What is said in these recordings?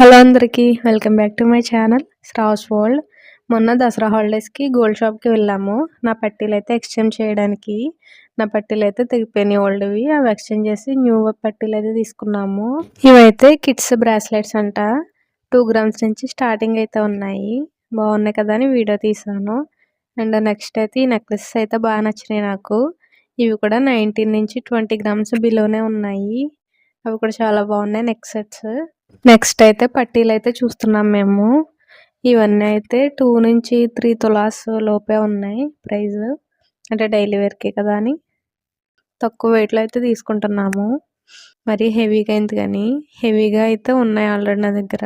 Hello అందరికీ welcome back to my channel straws world. మొన్న Dasara హాలిడేస్కి gold షాప్కి వెళ్ళాము. నా పట్టీలు అయితే ఎక్స్చేంజ్ చేయడానికి నా పట్టీలు అయితే తెగిపోయినాయి ఓల్డ్వి. అవి ఎక్స్చేంజ్ చేసి న్యూ పట్టీలు అయితే తీసుకున్నాము. ఇవైతే కిడ్స్ బ్రాస్లెట్స్ అంట. టూ గ్రామ్స్ నుంచి స్టార్టింగ్ అయితే ఉన్నాయి. బాగున్నాయి కదా అని వీడియో తీసాను. అండ్ నెక్స్ట్ అయితే ఈ నెక్లెసెస్ అయితే బాగా నచ్చినాయి నాకు. ఇవి కూడా నైన్టీన్ నుంచి ట్వంటీ గ్రామ్స్ బిలోనే ఉన్నాయి. అవి కూడా చాలా బాగున్నాయి నెక్ సెట్స్ నెక్స్ట్ అయితే పట్టీలు అయితే చూస్తున్నాం మేము. ఇవన్నీ అయితే టూ నుంచి త్రీ తులాస్ లోపే ఉన్నాయి ప్రైస్. అంటే డైలీ వేర్కే కదా అని. తక్కువ వెయిట్లో అయితే తీసుకుంటున్నాము. మరి హెవీగా అయింది కానీ హెవీగా అయితే ఉన్నాయి ఆల్రెడీ నా దగ్గర.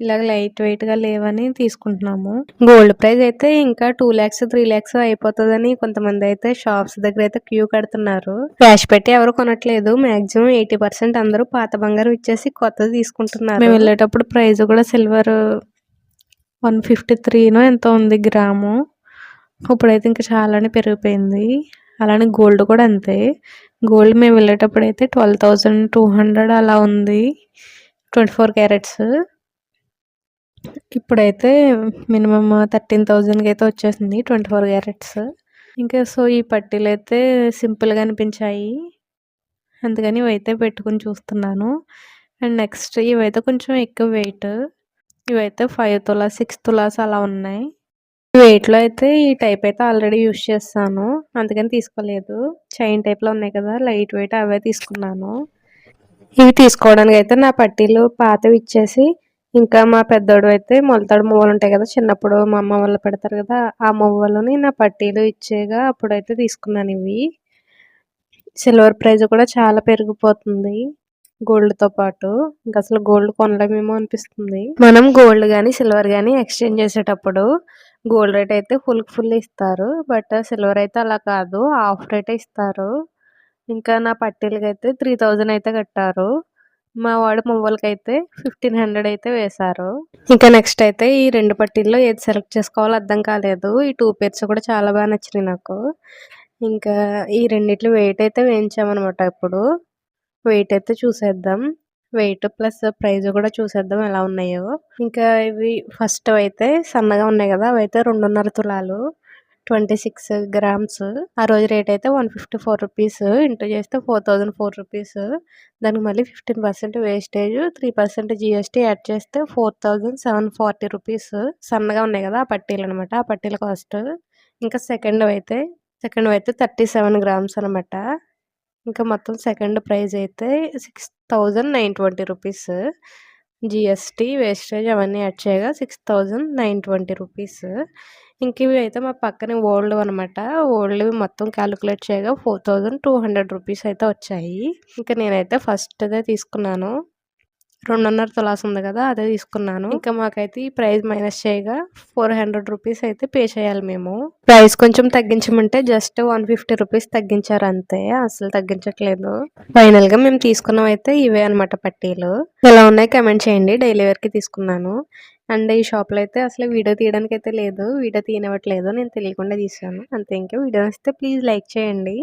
ఇలాగ లైట్ వెయిట్గా లేవని తీసుకుంటున్నాము. గోల్డ్ ప్రైస్ అయితే ఇంకా టూ ల్యాక్స్ త్రీ ల్యాక్స్ అయిపోతుందని కొంతమంది అయితే షాప్స్ దగ్గర అయితే క్యూ కడుతున్నారు. క్యాష్ పెట్టి ఎవరు కొనట్లేదు. మాక్సిమం ఎయిటీ పర్సెంట్ అందరూ పాత బంగారం ఇచ్చేసి కొత్తది తీసుకుంటున్నారు. మేము వెళ్ళేటప్పుడు ప్రైస్ కూడా సిల్వర్ వన్ ఫిఫ్టీ త్రీనో ఎంతో ఉంది గ్రాము. ఇప్పుడైతే ఇంకా చాలానే పెరిగిపోయింది. అలానే గోల్డ్ కూడా అంతే. గోల్డ్ మేము వెళ్ళేటప్పుడు అయితే ట్వెల్వ్ థౌజండ్ టూ హండ్రెడ్ అలా ఉంది. Twenty four carats. ఇప్పుడైతే మినిమమ్ థర్టీన్ థౌజండ్కి అయితే వచ్చేసింది ట్వంటీ ఫోర్ క్యారెట్స్. ఇంకా సో ఈ పట్టీలు అయితే సింపుల్గా అనిపించాయి. అందుకని ఇవైతే పెట్టుకుని చూస్తున్నాను. అండ్ నెక్స్ట్ ఇవైతే కొంచెం ఎక్కువ వెయిట్. ఇవైతే ఫైవ్ తులాస్ సిక్స్ తులాస్ అలా ఉన్నాయి. వెయిట్లో అయితే ఈ టైప్ అయితే ఆల్రెడీ యూస్ చేస్తాను. అందుకని తీసుకోలేదు. చైన్ టైప్లో ఉన్నాయి కదా లైట్ వెయిట్ అవే తీసుకున్నాను. ఇవి తీసుకోవడానికి అయితే నా పట్టీలు పాతవి ఇచ్చేసి ఇంకా మా పెద్దోడు అయితే మొలతాడు మువ్వలు ఉంటాయి కదా చిన్నప్పుడు మా అమ్మ వాళ్ళు పెడతారు కదా ఆ మువ్వలని నా పట్టీలు ఇచ్చేగా అప్పుడైతే తీసుకున్నాను ఇవి. సిల్వర్ ప్రైజ్ కూడా చాలా పెరిగిపోతుంది గోల్డ్తో పాటు. ఇంకా అసలు గోల్డ్ కొనలేమేమో అనిపిస్తుంది. మనం గోల్డ్ కానీ సిల్వర్ కానీ ఎక్స్చేంజ్ చేసేటప్పుడు గోల్డ్ రేట్ అయితే ఫుల్ ఫుల్ ఇస్తారు. బట్ సిల్వర్ అయితే అలా కాదు హాఫ్ రేట్ ఇస్తారు. ఇంకా నా పట్టీలకి అయితే త్రీ థౌజండ్ అయితే కట్టారు. మా వాడు మువ్వలకైతే ఫిఫ్టీన్ హండ్రెడ్ అయితే వేశారు. ఇంకా నెక్స్ట్ అయితే ఈ రెండు పట్టీల్లో ఏది సెలెక్ట్ చేసుకోవాలో అర్థం కాలేదు. ఈ టూ పేర్స్ కూడా చాలా బాగా నచ్చినాయి నాకు. ఇంకా ఈ రెండిట్లు వెయిట్ అయితే వేయించామన్నమాట ఇప్పుడు. వెయిట్ అయితే చూసేద్దాం. వెయిట్ ప్లస్ ప్రైజ్ కూడా చూసేద్దాం ఎలా ఉన్నాయో. ఇంకా ఇవి ఫస్ట్ అయితే సన్నగా ఉన్నాయి కదా అవి అయితే రెండున్నర తులాలు. Twenty six grams. ఆ రోజు రేట్ అయితే one fifty four rupees. Into చేస్తే ఫోర్ థౌజండ్ ఫోర్ రూపీస్. దానికి మళ్ళీ fifteen percent wastage. Three percent GST add చేస్తే four thousand seven forty rupees. సన్నగా ఉన్నాయి కదా ఆ పట్టీలు అనమాట ఆ పట్టీల కాస్ట్. ఇంకా సెకండ్ అయితే సెకండ్ అయితే థర్టీ సెవెన్ గ్రామ్స్ అనమాట ఇంకా మొత్తం సెకండ్ ప్రైస్ అయితే six thousand nine twenty rupees. GST wastage అవన్నీ యాడ్ చేయగా six thousand nine twenty rupees ఇంక ఇవి అయితే మా పక్కన ఓల్డ్ అనమాట ఓల్డ్ మొత్తం క్యాలిక్యులేట్ చేయగా four thousand two hundred rupees అయితే వచ్చాయి. ఇంకా నేనైతే ఫస్ట్దే తీసుకున్నాను. రెండున్నర తులాస్ ఉంది కదా అదే తీసుకున్నాను. ఇంకా మాకైతే ఈ ప్రైస్ మైనస్ చేయగా ఫోర్ హండ్రెడ్ రూపీస్ అయితే పే చేయాలి మేము. ప్రైస్ కొంచెం తగ్గించమంటే జస్ట్ వన్ ఫిఫ్టీ రూపీస్ తగ్గించారు అంతే అసలు తగ్గించట్లేదు. ఫైనల్గా మేము తీసుకున్నాం అయితే ఇవే అనమాట పట్టీలు. ఎలా ఉన్నాయి కమెంట్ చేయండి డైలీ వేర్కి తీసుకున్నాను. అండ్ ఈ షాప్లో అయితే అసలు వీడియో తీయడానికి అయితే లేదు వీడియో తీయనివ్వట్లేదు నేను తెలియకుండా తీసాను అంతే ఇంకా వీడియో వస్తే ప్లీజ్ లైక్ చేయండి.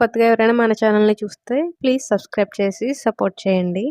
కొత్తగా ఎవరైనా మన ఛానల్ని చూస్తే ప్లీజ్ సబ్స్క్రైబ్ చేసి సపోర్ట్ చేయండి.